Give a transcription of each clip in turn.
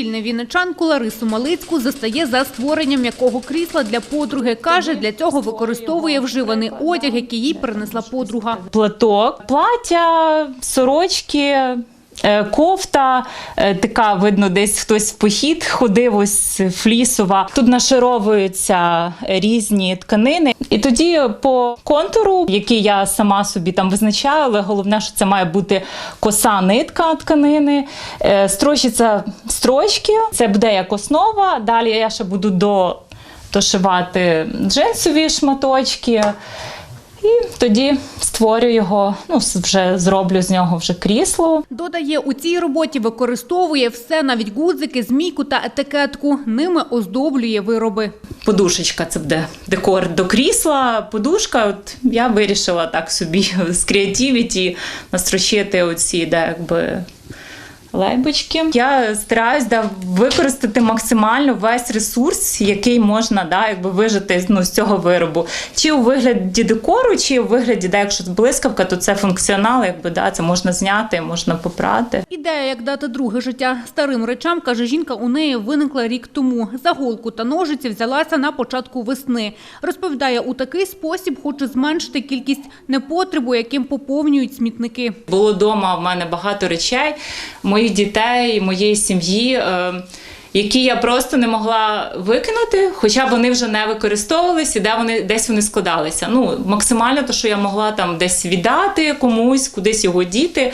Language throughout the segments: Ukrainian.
Суспільне вінничанку Ларису Малицьку застає за створенням м'якого крісла для подруги. Каже, для цього використовує вживаний одяг, який їй принесла подруга. платок, плаття, сорочки. е, Кофта, е, така видно, десь хтось в похід ходив, ось флісова. Тут нашаровуються різні тканини. І тоді по контуру, який я сама собі там визначаю, але головне, що це має бути коса нитка тканини, е, строчиться строчки. Це буде як основа. Далі я ще буду до, дошивати джинсові шматочки. І тоді створю його, ну вже зроблю з нього вже крісло. Додає, у цій роботі використовує все, навіть гудзики, змійку та етикетку. Ними оздоблює вироби. Подушечка це буде декор до крісла. Подушка, от я вирішила так собі з креативіті настрочити оці, да, якби. Лейбочки. Я стараюсь да, використати максимально весь ресурс, який можна да, якби вижити ну, з цього виробу. Чи у вигляді декору, чи у вигляді, да, якщо це блискавка, то це функціонал, якби да, це можна зняти, можна попрати. Ідея, як дати друге життя старим речам, каже жінка, у неї виникла рік тому. За голку та ножиці взялася на початку весни. Розповідає, у такий спосіб хоче зменшити кількість непотребу, яким поповнюють смітники. Було вдома в мене багато речей, моїх дітей, моєї сім'ї. е, Які я просто не могла викинути, хоча вони вже не використовувалися, де вони десь вони складалися. Ну максимально то що я могла там десь віддати комусь, кудись його діти.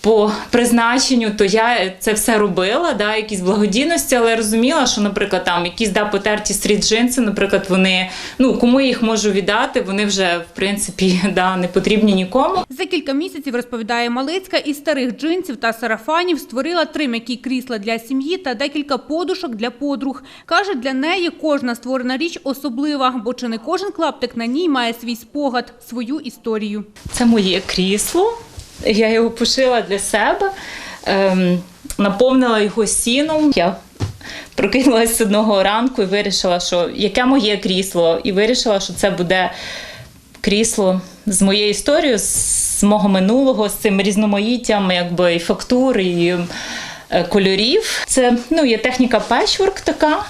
По призначенню, то я це все робила, да, якісь благодійності, але я розуміла, що, наприклад, там якісь да, потерті стріт джинси, наприклад, вони ну кому я їх можу віддати, вони вже в принципі да, не потрібні нікому. За кілька місяців, розповідає Малицька, із старих джинсів та сарафанів створила три м'які крісла для сім'ї та декілька подушок для подруг. Каже, для неї кожна створена річ особлива, бо чи не кожен клаптик на ній має свій спогад, свою історію. Це моє крісло. Я його пошила для себе, ем, наповнила його сіном. Я прокинулася одного ранку і вирішила, що яке моє крісло, і вирішила, що це буде крісло з моєю історією, з мого минулого, з цим різноманіттям, якби і фактур, і е, кольорів. Це ну, є техніка печворк така.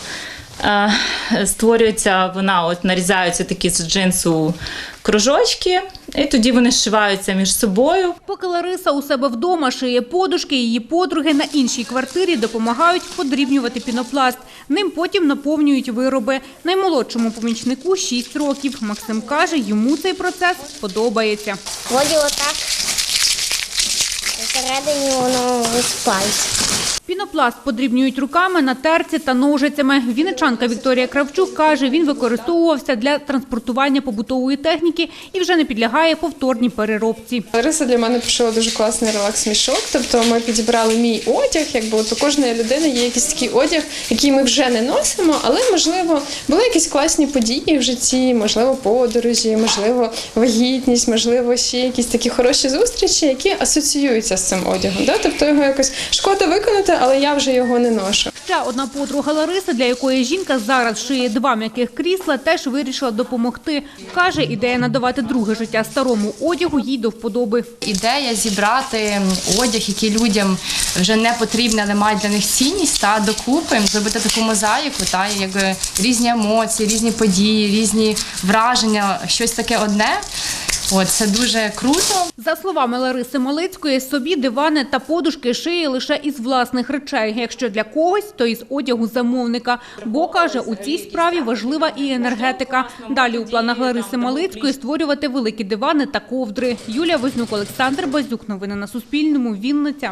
Е, Створюється вона, от нарізаються такі з джинсу кружочки, і тоді вони зшиваються між собою. Поки Лариса у себе вдома шиє подушки, її подруги на іншій квартирі допомагають подрібнювати пінопласт. Ним потім наповнюють вироби. Наймолодшому помічнику 6 років. Максим каже, йому цей процес подобається. Вроді отак. Всередині воно висипається. Пінопласт подрібнюють руками на терці та ножицями. Вінничанка Вікторія Кравчук каже, він використовувався для транспортування побутової техніки і вже не підлягає повторній переробці. Лариса для мене пошила дуже класний релакс-мішок. Тобто ми підібрали мій одяг. Якби от у кожної людини є якийсь такий одяг, який ми вже не носимо, але можливо були якісь класні події в житті, можливо, подорожі, можливо, вагітність, можливо, ще якісь такі хороші зустрічі, які асоціюються з цим одягом. Тобто його якось шкода виконати, але я вже його не ношу. Ще одна подруга Лариси, для якої жінка зараз шиє два м'яких крісла, теж вирішила допомогти. Каже, ідея надавати друге життя старому одягу їй до вподоби. ідея зібрати одяг, який людям вже не потрібен, але мають для них цінність, та докупи, зробити таку мозаїку, та якби різні емоції, різні події, різні враження, щось таке одне. От це дуже круто. За словами Лариси Малицької, собі дивани та подушки шиє лише із власних речей. Якщо для когось, то із одягу замовника. Бо каже, у цій справі важлива і енергетика. Далі у планах Лариси Малицької створювати великі дивани та ковдри. Юлія Вознюк, Олександр Базюк. Новини на Суспільному. Вінниця.